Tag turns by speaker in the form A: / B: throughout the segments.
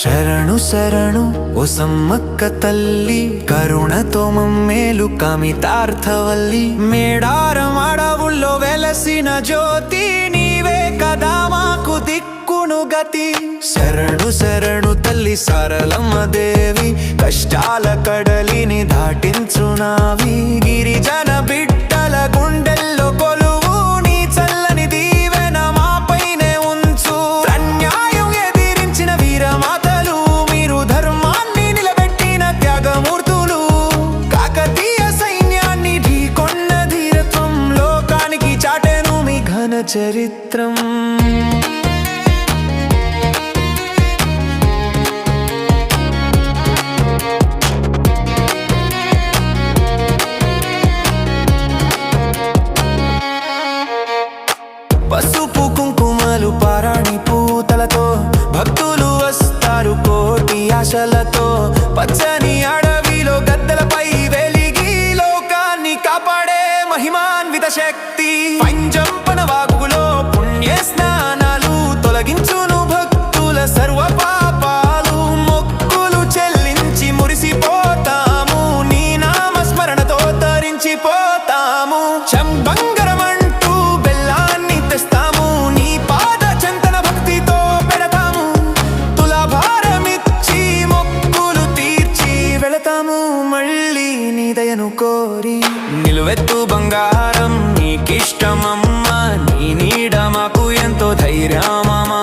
A: శరణు శరణు ఒసమ్మక్క తల్లి కరుణతో మమ్మేలు కమితార్థవల్లి. మేడారమడవుల్లో వెలసిన జ్యోతి నీవే కదా మాకు దిక్కును గతి. శరణు శరణు తల్లి సరళమ్మ దేవి కష్టాల కడలిని దాటించునావి. చరిత్రం. పసుపు కుంకుమలు పారాణి పూతలతో భక్తులు వస్తారు కోటి ఆశలతో. పచ్చని అడవిలో దయను కోరి నిలువెత్తు బంగారం నీకిష్టమమ్మా నీ నీడ మాకు ఎంతో ధైర్యమమ్మా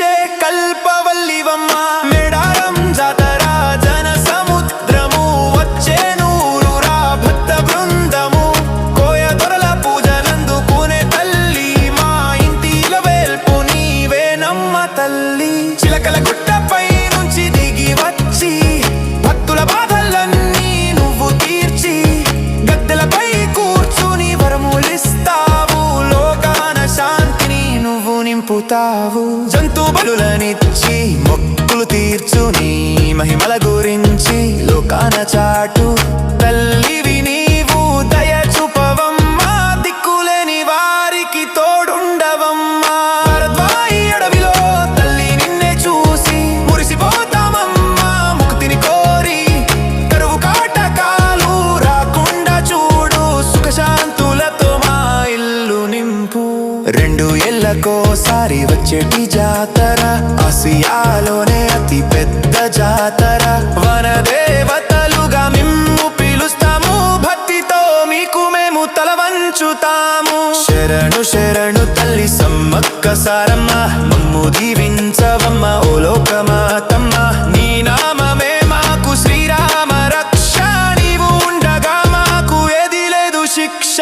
A: పండించే కల్పవల్లివమ్మ. మేడారం జాతర జన సముద్రము వచ్చే నూరురా భక్త బృందము. కోయ దొరల పూజలందుకునే తల్లి మా ఇంటిలో వేల్పు నీవేనమ్మ తల్లి. చిలకలకు నింపుతావు జంతు బలులనిచ్చి మొక్కులు తీర్చు నీ మహిమల గురించి లోకాన చాటు. తల్లి ప్రతిసారి వచ్చేటి జాతర. ఆసియాలోనే అతి పెద్ద జాతర. వనదేవతలుగా మిమ్ము పిలుస్తాము. భక్తితో మీకు మేము తల వంచుతాము శరణు శరణు తల్లి సమ్మక్క సారమ్మ మమ్ము దీవించవమ్మ. ఓ లోకమాతమ్మ. నీ నామమే మాకు శ్రీరామ రక్ష. నీవు ఉండగా మాకు ఏది లేదు శిక్ష.